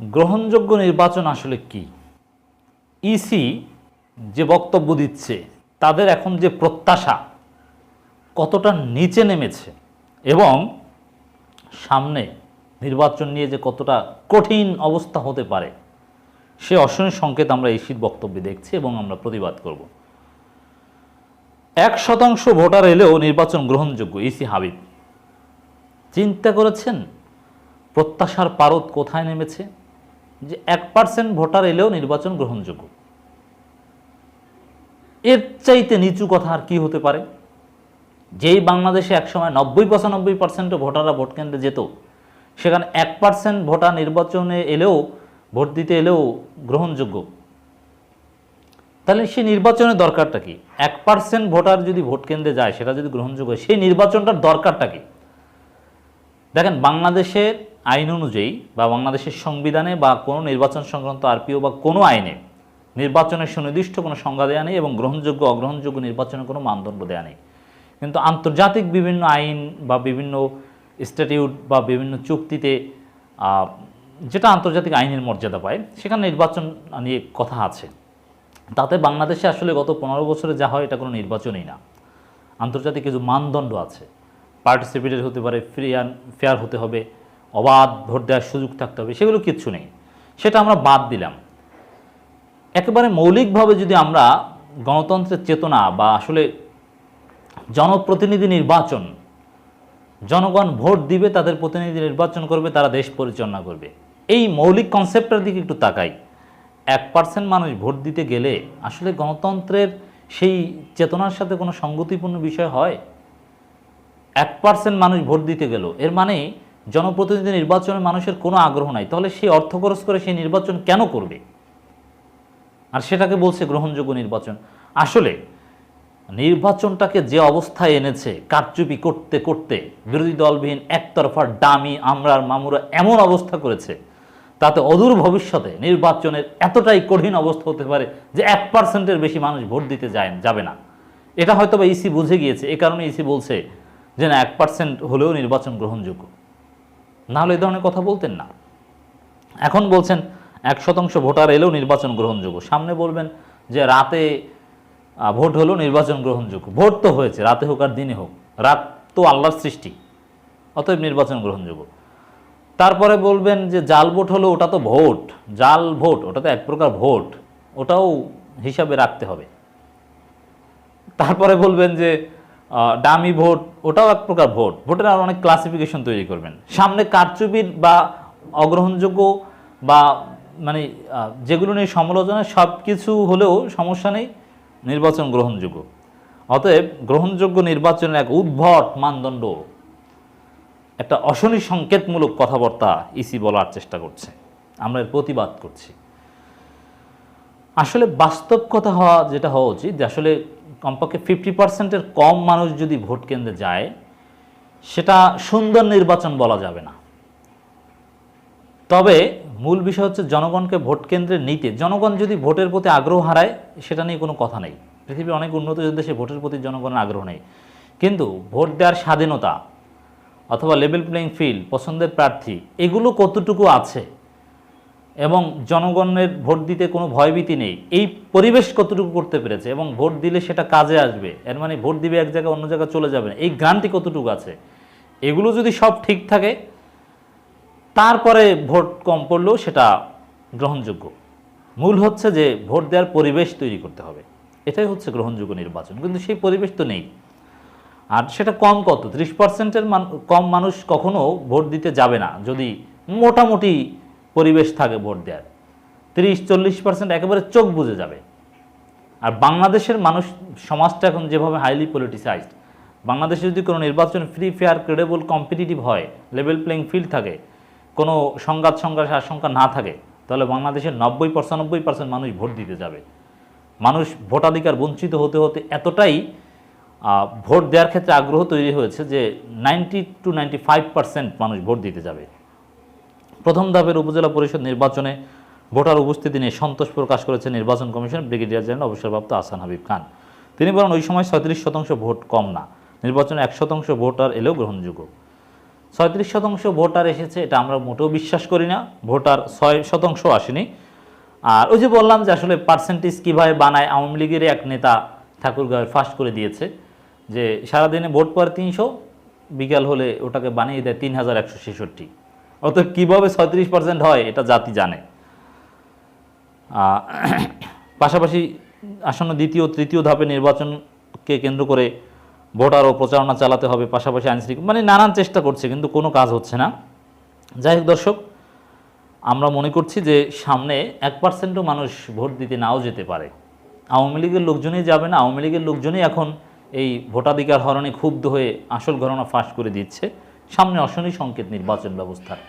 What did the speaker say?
গ্রহণযোগ্য নির্বাচন আসলে কি? ইসি যে বক্তব্য দিচ্ছে, তাদের এখন যে প্রত্যাশা, কতটা নিচে নেমেছে এবং সামনে নির্বাচন নিয়ে যে কতটা কঠিন অবস্থা হতে পারে, সে অশনি সংকেত আমরা ইসির বক্তব্যে দেখছি এবং আমরা প্রতিবাদ করব। এক শতাংশ ভোটার এলেও নির্বাচন গ্রহণযোগ্য ইসি হাবিব। চিন্তা করেছেন? প্রত্যাশার পারদ কোথায় নেমেছে? যে এক পার্সেন্ট ভোটার এলেও নির্বাচন গ্রহণযোগ্য। এর চাইতে নিচু কথা আর কি হতে পারে? যেই বাংলাদেশে একসময় নব্বই পঁচানব্বই পার্সেন্ট ভোটাররা ভোট কেন্দ্রে যেত, সেখানে এক পার্সেন্ট ভোটার নির্বাচনে এলেও, ভোট দিতে এলেও গ্রহণযোগ্য। তাহলে সেই নির্বাচনের দরকারটা কি? এক পার্সেন্ট ভোটার যদি ভোট কেন্দ্রে যায়, সেটা যদি গ্রহণযোগ্য হয়, সেই নির্বাচনটার দরকারটা কি? দেখেন, বাংলাদেশের আইন অনুযায়ী বা বাংলাদেশের সংবিধানে বা কোনো নির্বাচন সংক্রান্ত আরপিও বা কোনো আইনে নির্বাচনের সুনির্দিষ্ট কোনো সংজ্ঞা দেওয়া নেই এবং গ্রহণযোগ্য, অগ্রহণযোগ্য নির্বাচনের কোনো মানদণ্ড দেওয়া নেই। কিন্তু আন্তর্জাতিক বিভিন্ন আইন বা বিভিন্ন স্ট্যাটিউট বা বিভিন্ন চুক্তিতে যেটা আন্তর্জাতিক আইনের মর্যাদা পায়, সেখানে নির্বাচন নিয়ে কথা আছে। তাতে বাংলাদেশে আসলে গত পনেরো বছরে যা হয় এটা কোনো নির্বাচনই না। আন্তর্জাতিক কিছু মানদণ্ড আছে। পার্টিসিপেটেড হতে পারে, ফ্রি অ্যান্ড ফেয়ার হতে হবে অবাধ ভোট দেওয়ার সুযোগ থাকতে হবে, সেগুলো কিচ্ছু নেই। সেটা আমরা বাদ দিলাম। একেবারে মৌলিকভাবে যদি আমরা গণতন্ত্রের চেতনা বা আসলে জনপ্রতিনিধি নির্বাচন, জনগণ ভোট দিবে, তাদের প্রতিনিধি নির্বাচন করবে, তারা দেশ পরিচালনা করবে। এই মৌলিক কনসেপ্টের দিকে একটু তাকাই। এক পার্সেন্ট মানুষ ভোট দিতে গেলে আসলে গণতন্ত্রের সেই চেতনার সাথে কোনো সঙ্গতিপূর্ণ বিষয় হয়? এক পার্সেন্ট মানুষ ভোট দিতে গেল, এর মানে জনপ্রতিনিধি নির্বাচনে মানুষের কোনো আগ্রহ নাই। তাহলে সে অর্থ খরচ করে সেই নির্বাচন কেন করবে? আর সেটাকে বলছে গ্রহণযোগ্য নির্বাচন। আসলে নির্বাচনটাকে যে অবস্থায় এনেছে, কারচুপি করতে করতে বিরোধী দলবিহীন একতরফা ডামি, আমরার মামুরা এমন অবস্থা করেছে, তাতে অদূর ভবিষ্যতে নির্বাচনের এতটাই কঠিন অবস্থা হতে পারে যে এক পার্সেন্টের বেশি মানুষ ভোট দিতে যায় যাবে না। এটা হয়তো বা ইসি বুঝে গিয়েছে, এ কারণে ইসি বলছে যে না, এক পার্সেন্ট হলেও নির্বাচন গ্রহণযোগ্য। না হলে এই ধরনের কথা বলতেন না। এখন বলছেন, এক শতাংশ ভোটার এলেও নির্বাচন গ্রহণযোগ্য। সামনে বলবেন যে রাতে ভোট হলো নির্বাচন গ্রহণযোগ্য। ভোট তো হয়েছে, রাতে হোক আর দিনে হোক। রাত তো আল্লাহর সৃষ্টি, অতএব নির্বাচন গ্রহণযোগ্য। তারপরে বলবেন যে জাল ভোট হলো ওটা তো ভোট, জাল ভোট ওটা তো এক প্রকার ভোট, ওটাও হিসাবে রাখতে হবে। তারপরে বলবেন যে ডামি ভোট, ওটাও এক প্রকার ভোট। ভোটের আর অনেক ক্লাসিফিকেশন তৈরি করবেন। সামনে কারচুপির বা অগ্রহণযোগ্য বা মানে যেগুলো নিয়ে সমালোচনা সব কিছু হলেও সমস্যা নেই, নির্বাচন গ্রহণযোগ্য। অতএব গ্রহণযোগ্য নির্বাচনের এক উদ্ভট মানদণ্ড, একটা অশনি সংকেতমূলক কথাবার্তা ইসি বলার চেষ্টা করছে। আমরা এর প্রতিবাদ করছি। আসলে বাস্তব কথা হওয়া যেটা হওয়া উচিত যে আসলে কমপক্ষে ফিফটি পার্সেন্টের কম মানুষ যদি ভোট কেন্দ্রে যায়, সেটা সুন্দর নির্বাচন বলা যাবে না। তবে মূল বিষয় হচ্ছে জনগণকে ভোট কেন্দ্রে নিতে। জনগণ যদি ভোটের প্রতি আগ্রহ হারায়, সেটা নিয়ে কোনো কথা নেই। পৃথিবীর অনেক উন্নত দেশে ভোটের প্রতি জনগণের আগ্রহ নেই। কিন্তু ভোট দেওয়ার স্বাধীনতা অথবা লেভেল প্লেইং ফিল্ড পছন্দের প্রার্থী, এগুলো কতটুকু আছে? এবং জনগণের ভোট দিতে কোনো ভয়ভীতি নেই। এই পরিবেশ কতটুকু করতে পেরেছে এবং ভোট দিলে সেটা কাজে আসবে? এর মানে ভোট দিবে এক জায়গায়, অন্য জায়গায় চলে যাবে না। এই গ্রান্টি কতটুকু আছে? এগুলো যদি সব ঠিক থাকে, তারপরে ভোট কম পড়লেও সেটা গ্রহণযোগ্য। মূল হচ্ছে যে ভোট দেওয়ার পরিবেশ তৈরি করতে হবে। এটাই হচ্ছে গ্রহণযোগ্য নির্বাচন। কিন্তু সেই পরিবেশ তো নেই। আর সেটা কম কত? ত্রিশ পার্সেন্টের কম মানুষ কখনো ভোট দিতে যাবে না। যদি মোটামুটি পরিবেশ থাকে ভোট দেওয়ার তিরিশ, চল্লিশ পার্সেন্ট একেবারে চোখ বুঝে যাবে। আর বাংলাদেশের মানুষ, সমাজটা এখন যেভাবে হাইলি পলিটিসাইজড বাংলাদেশে যদি কোনো নির্বাচন ফ্রি ফেয়ার ক্রেডেবল কম্পিটিটিভ হয় লেভেল প্লেইং ফিল্ড থাকে, কোনো সংঘাত সংঘাত, আশঙ্কা না থাকে, তাহলে বাংলাদেশের নব্বই, পঁচানব্বই পার্সেন্ট মানুষ ভোট দিতে যাবে। মানুষ ভোটাধিকার বঞ্চিত হতে হতে এতটাই ভোট দেওয়ার ক্ষেত্রে আগ্রহ তৈরি হয়েছে যে ninety two ninety five percent মানুষ ভোট দিতে যাবে। প্রথম ধাপের উপজেলা পরিষদ নির্বাচনে ভোটার উপস্থিতি নিয়ে সন্তোষ প্রকাশ করেছে নির্বাচন কমিশন ব্রিগেডিয়ার জেনারেল অবসরপ্রাপ্ত আসান হাবিব খান। তিনি বলেন, ওই সময় ছয়ত্রিশ শতাংশ ভোট কম না। নির্বাচনে এক শতাংশ ভোটার এলেও গ্রহণযোগ্য। ছয়ত্রিশ শতাংশ ভোটার এসেছে, এটা আমরা মোটেও বিশ্বাস করি না। ভোটার ছয় শতাংশ আসেনি। আর ওই যে বললাম যে আসলে পার্সেন্টেজ কীভাবে বানায়, আওয়ামী লীগের এক নেতা ঠাকুরগাঁয়ের ফাঁস করে দিয়েছে যে সারাদিনে ভোট পড়ে তিনশো, বিকাল হলে ওটাকে বানিয়ে দেয় তিন হাজার একশো ছেষট্টি। অতএব কীভাবে ছয়ত্রিশ পার্সেন্ট হয়, এটা জাতি জানে। পাশাপাশি আসন্ন দ্বিতীয়, তৃতীয় ধাপে নির্বাচনকে কেন্দ্র করে ভোটার ও প্রচারণা চালাতে হবে, পাশাপাশি আইনশৃঙ্খলা মানে নানান চেষ্টা করছে, কিন্তু কোনো কাজ হচ্ছে না। যাই হোক দর্শক, আমরা মনে করছি যে সামনে এক পার্সেন্টও মানুষ ভোট দিতে নাও যেতে পারে। আওয়ামী লীগের লোকজনই যাবে না, আওয়ামী লীগের লোকজনই এখন এই ভোটাধিকার হরণে ক্ষুব্ধ হয়ে আসল ঘটনা ফাঁস করে দিচ্ছে। সামনে অশনি সংকেত নির্বাচন ব্যবস্থার।